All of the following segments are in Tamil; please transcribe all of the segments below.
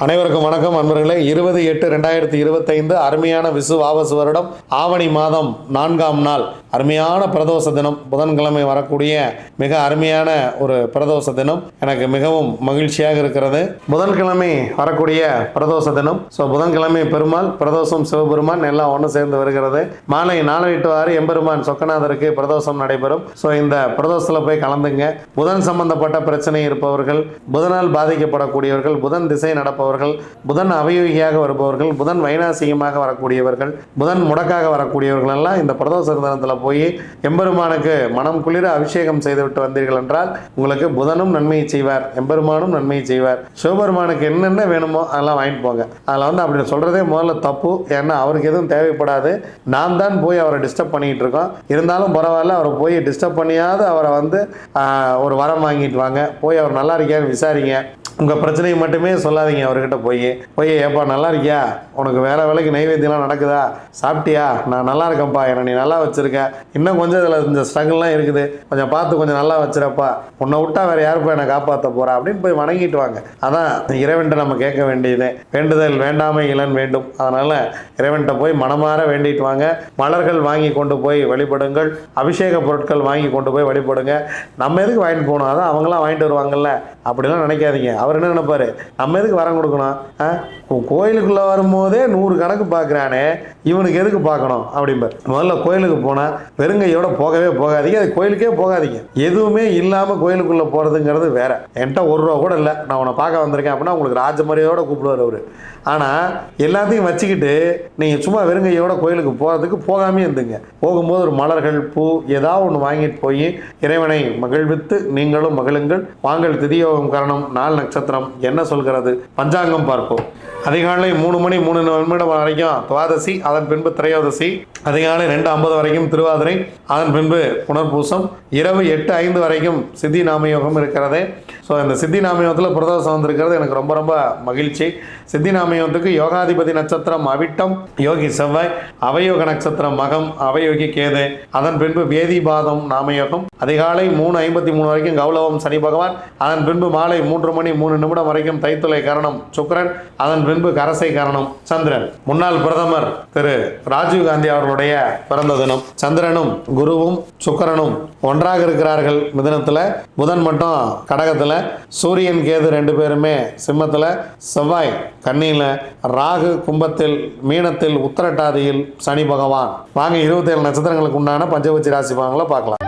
அனைவருக்கும் வணக்கம் அன்பர்களே. இருபது எட்டு ரெண்டாயிரத்தி இருபத்தைந்து அருமையான விசு வருடம் ஆவணி மாதம் நான்காம் நாள். அருமையான பிரதோஷ தினம் புதன்கிழமை வரக்கூடிய மிக அருமையான ஒரு பிரதோஷ தினம். எனக்கு மிகவும் மகிழ்ச்சியாக இருக்கிறது. புதன்கிழமை வரக்கூடிய பிரதோஷ தினம். ஸோ புதன்கிழமை பெருமாள் பிரதோஷம் சிவபெருமான் எல்லாம் ஒன்று சேர்ந்து வருகிறது. மாலை நாலு எட்டு ஆறு எம்பெருமான் சொக்கநாதருக்கு பிரதோஷம் நடைபெறும். ஸோ இந்த பிரதோஷத்தில் போய் கலந்துங்க. புதன் சம்பந்தப்பட்ட பிரச்சனை இருப்பவர்கள் புதனால் பாதிக்கப்படக்கூடியவர்கள் புதன் திசை நடப்பவர்கள் புதன் அவயோகியாக வருபவர்கள் புதன் வைநாசிகமாக வரக்கூடியவர்கள் புதன் முடக்காக வரக்கூடியவர்கள் எல்லாம் இந்த பிரதோஷ தினத்தில் போய் எம்பெருமானுக்கு மனம் குளிர அபிஷேகம் செய்துவிட்டு வந்தீர்கள் என்றால் உங்களுக்கு புதனும் நன்மையை செய்வார் எம்பெருமானும் நன்மையை செய்வார். சிவபெருமானுக்கு என்னென்ன வேணுமோ அதெல்லாம் வாங்கிட்டு போங்க. அதில் வந்து அப்படி சொல்கிறதே முதல்ல தப்பு. ஏன்னா அவருக்கு எதுவும் தேவைப்படாது. நாம் தான் போய் அவரை டிஸ்டர்ப் பண்ணிகிட்டு இருக்கோம். இருந்தாலும் பரவாயில்ல அவரை போய் டிஸ்டர்ப் பண்ணியாவது அவரை வந்து ஒரு வரம் வாங்கிட்டு வாங்க. போய் அவர் நல்லா இருக்கியான்னு விசாரிங்க. உங்கள் பிரச்சனையை மட்டுமே சொல்லாதீங்க அவர்கிட்ட போய். போய் ஏப்பா நல்லா இருக்கியா? உனக்கு வேற வேலைக்கு நைவேத்தியம்லாம் நடக்குதா? சாப்பிட்டியா? நான் நல்லா இருக்கேன்ப்பா. என்னை நீ நல்லா வச்சிருக்க. இன்னும் கொஞ்சம் இதில் இந்த ஸ்ட்ரகிள்லாம் இருக்குது. கொஞ்சம் பார்த்து கொஞ்சம் நல்லா வச்சிரப்பா. உன்னை விட்டா வேற யாருப்பா என்னை காப்பாற்ற போறா? அப்படின்னு போய் வணங்கிட்டு வாங்க அதான் இறைவன்ட்ட நம்ம கேட்க வேண்டியது. வேண்டுதல் வேண்டாமை இளன் வேண்டும். அதனால இறைவன்ட்ட போய் மனமாற வேண்டிட்டு வாங்க மலர்கள் வாங்கி கொண்டு போய் வழிபடுங்கள். அபிஷேக பொருட்கள் வாங்கி கொண்டு போய் வழிபடுங்க. நம்ம எதுக்கு வாங்கிட்டு போகணும்? அதான் அவங்களாம் வாங்கிட்டு வருவாங்கல்ல. அப்படிலாம் நினைக்காதீங்க. அவர் என்ன நினைப்பாரு? நம்ம எதுக்கு வரம் கொடுக்கணும்? ஆ? வரும்போதே நூறு கணக்கு பார்க்குறானே. இவனுக்கு எதுக்கு பார்க்கணும் அப்படிம்பார். முதல்ல கோயிலுக்கு போனால் வெறுங்கையோட போகவே போகாதீங்க. அது கோயிலுக்கே போகாதீங்க. எதுவுமே இல்லாமல் கோயிலுக்குள்ளே போகிறதுங்கிறது வேற. என்கிட்ட ஒரு ரூபா கூட இல்லை. நான் உன்னை பார்க்க வந்திருக்கேன் அப்படின்னா உங்களுக்கு ராஜமரியோட கூப்பிடுவார் அவர். ஆனால் எல்லாத்தையும் வச்சுக்கிட்டு நீங்கள் சும்மா வெறுங்கையோட கோயிலுக்கு போகிறதுக்கு போகாமே இருந்துங்க. போகும்போது ஒரு மலர்கள் பூ ஏதாவது ஒன்று வாங்கிட்டு போய் இறைவனை மகிழ்வித்து நீங்களும் மகிழுங்கள். வாங்கல் திதியோகம் காரணம் நாள் நட்சத்திரம் என்ன சொல்கிறது? பஞ்சாங்கம் பார்ப்போம். அதிகாலை மூணு மணி மூணு நிமிடம் வரைக்கும் துவாதசி அதை அதன் பின்பு திரையோதசி அதிகாலை ரெண்டு ஐம்பது வரைக்கும் திருவாதிரை அதன் பின்பு புனர்பூசம் இரவு எட்டு ஐந்து வரைக்கும் சித்தி நாமயோகம் இருக்கிறது. ஸோ இந்த சித்தி நாமயோகத்தில் பிரதோஷம் வந்திருக்கிறது. எனக்கு ரொம்ப ரொம்ப மகிழ்ச்சி. சித்தி நாமயோகத்துக்கு யோகாதிபதி நட்சத்திரம் அவிட்டம் யோகி செவ்வாய் அவயோக நட்சத்திரம் மகம் அவயோகி கேது அதன் பின்பு வேதிபாதம் நாமயோகம். அதிகாலை மூணு ஐம்பத்தி மூணு வரைக்கும் கௌலவம் சனி பகவான் அதன் பின்பு மாலை மூன்று மணி மூணு நிமிடம் வரைக்கும் தைத்துளை கரணம் சுக்கரன் அதன் பின்பு கரசை கரணம் சந்திரன். முன்னாள் பிரதமர் திரு ராஜீவ் காந்தி அவர்களுடைய பிறந்த தினம். சந்திரனும் குருவும் சுக்கரனும் ஒன்றாக இருக்கிறார்கள். மிதனத்தில் புதன் மட்டும் கடகத்தில் சூரியன் கேது ரெண்டு பேருமே சிம்மத்தில் செவ்வாய் கண்ணியில் ராகு கும்பத்தில் மீனத்தில் உத்தரட்டாதியில் சனி பகவான். வாங்க இருபத்தேழு நட்சத்திரங்களுக்கு உண்டான பஞ்சபட்சி ராசி பலன்களை பார்க்கலாம்.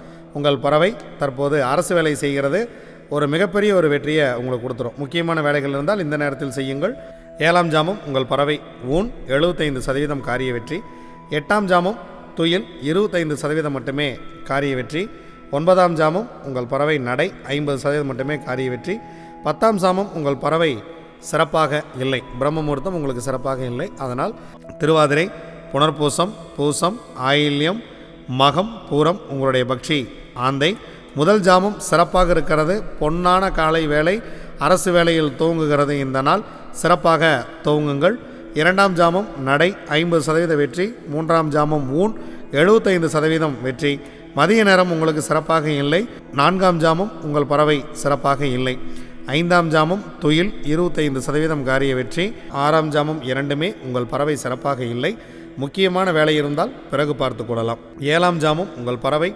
உங்கள் பறவை தற்போது அரசு வேலை செய்கிறது. ஒரு மிகப்பெரிய ஒரு வெற்றியை உங்களுக்கு கொடுத்துரும். முக்கியமான வேலைகள் இருந்தால் இந்த நேரத்தில் செய்யுங்கள். ஏழாம் ஜாமம் உங்கள் பறவை ஊன் எழுபத்தைந்து சதவீதம் காரிய வெற்றி. எட்டாம் ஜாமம் துயில் இருபத்தைந்து சதவீதம் மட்டுமே காரிய வெற்றி. ஒன்பதாம் ஜாமம் உங்கள் பறவை நடை ஐம்பது சதவீதம் மட்டுமே காரிய வெற்றி. பத்தாம் ஜாமம் உங்கள் பறவை சிறப்பாக இல்லை. பிரம்ம முகூர்த்தம் உங்களுக்கு சிறப்பாக இல்லை. அதனால் திருவாதிரை புனர்பூசம் பூசம் ஆயில்யம் மகம் பூரம் உங்களுடைய பக்ஷி ஆந்தை. முதல் ஜாமம் சிறப்பாக இருக்கிறது. பொன்னான காலை வேலை அரசு வேலையில் துவங்குகிறது இந்த நாள். சிறப்பாக துவங்குங்கள். இரண்டாம் ஜாமம் நடை ஐம்பது சதவீத வெற்றி. மூன்றாம் ஜாமம் ஊன் எழுபத்தைந்து சதவீதம் வெற்றி. மதிய நேரம் உங்களுக்கு சிறப்பாக இல்லை. நான்காம் ஜாமம் உங்கள் பறவை சிறப்பாக இல்லை. ஐந்தாம் ஜாமம் துயில் இருபத்தைந்து சதவீதம் காரிய வெற்றி. ஆறாம் ஜாமம் இரண்டுமே உங்கள் பறவை சிறப்பாக இல்லை. முக்கியமான வேலை இருந்தால் பிறகு பார்த்து கொள்ளலாம். ஏழாம் ஜாமம் உங்கள் பறவை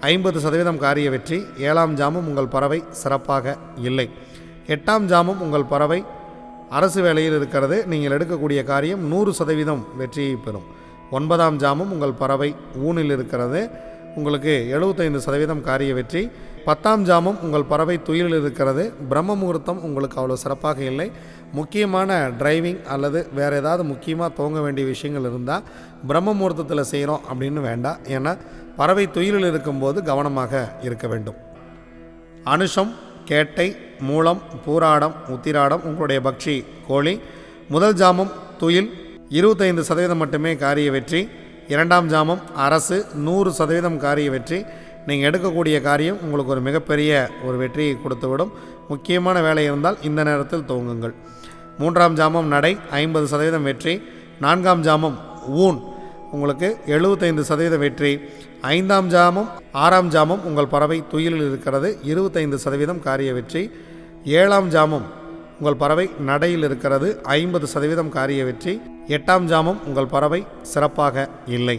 ஐம்பது சதவீதம் காரிய வெற்றி. ஏழாம் ஜாமும் உங்கள் பறவை சிறப்பாக இல்லை. எட்டாம் ஜாமும் உங்கள் பறவை அரசு வேலையில் இருக்கிறது. நீங்கள் எடுக்கக்கூடிய காரியம் நூறு சதவீதம் வெற்றியை பெறும். ஒன்பதாம் ஜாமும் உங்கள் பறவை ஊனில் இருக்கிறது. உங்களுக்கு எழுபத்தைந்து சதவீதம் காரிய வெற்றி. பத்தாம் ஜாமம் உங்கள் பறவை துயிலில் இருக்கிறது. பிரம்ம முகூர்த்தம் உங்களுக்கு அவ்வளோ சிறப்பாக இல்லை. முக்கியமான டிரைவிங் அல்லது வேறு ஏதாவது முக்கியமாக துவங்க வேண்டிய விஷயங்கள் இருந்தால் பிரம்ம முகூர்த்தத்தில் செய்கிறோம் அப்படின்னு வேண்டாம் ஏன்னா பறவை துயிலில் இருக்கும்போது கவனமாக இருக்க வேண்டும். அனுஷம் கேட்டை மூலம் பூராடம் உத்திராடம் உங்களுடைய பக்ஷி கோழி முதல் ஜாமம் துயில் இருபத்தைந்து சதவீதம் மட்டுமே காரிய வெற்றி. இரண்டாம் ஜாமம் அரசு நூறு சதவீதம் காரிய வெற்றி. நீங்கள் எடுக்கக்கூடிய காரியம் உங்களுக்கு ஒரு மிகப்பெரிய ஒரு வெற்றியை கொடுத்துவிடும். முக்கியமான வேலை இருந்தால் இந்த நேரத்தில் துவங்குங்கள். மூன்றாம் ஜாமம் நடை ஐம்பது சதவீதம் வெற்றி. நான்காம் ஜாமம் ஊன். உங்களுக்கு எழுபத்தைந்து சதவீத வெற்றி. ஐந்தாம் ஜாமம் ஆறாம் ஜாமம் உங்கள் பறவை துயிலில் இருக்கிறது இருபத்தைந்து சதவீதம் காரிய வெற்றி. ஏழாம் ஜாமம் உங்கள் பறவை நடையில் இருக்கிறது ஐம்பது சதவீதம் காரிய வெற்றி. எட்டாம் ஜாமம் உங்கள் பறவை சிறப்பாக இல்லை.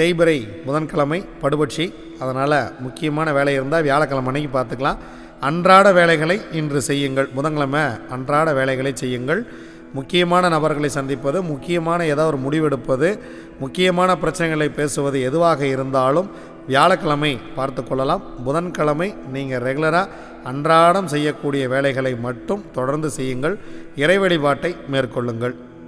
தேய்பிரை புதன்கிழமை படுபட்சி. அதனால் முக்கியமான வேலை இருந்தால் வியாழக்கிழமை அன்னைக்கு பார்த்துக்கலாம். அன்றாட வேலைகளை இன்று செய்யுங்கள். புதன்கிழமை அன்றாட வேலைகளை செய்யுங்கள். முக்கியமான நபர்களை சந்திப்பது முக்கியமான ஏதாவது ஒரு முடிவெடுப்பது முக்கியமான பிரச்சனைகளை பேசுவது எதுவாக இருந்தாலும் வியாழக்கிழமை பார்த்து கொள்ளலாம். புதன்கிழமை நீங்கள் ரெகுலராக அன்றாடம் செய்யக்கூடிய வேலைகளை மட்டும் தொடர்ந்து செய்யுங்கள். இறை வழிபாட்டை மேற்கொள்ளுங்கள்.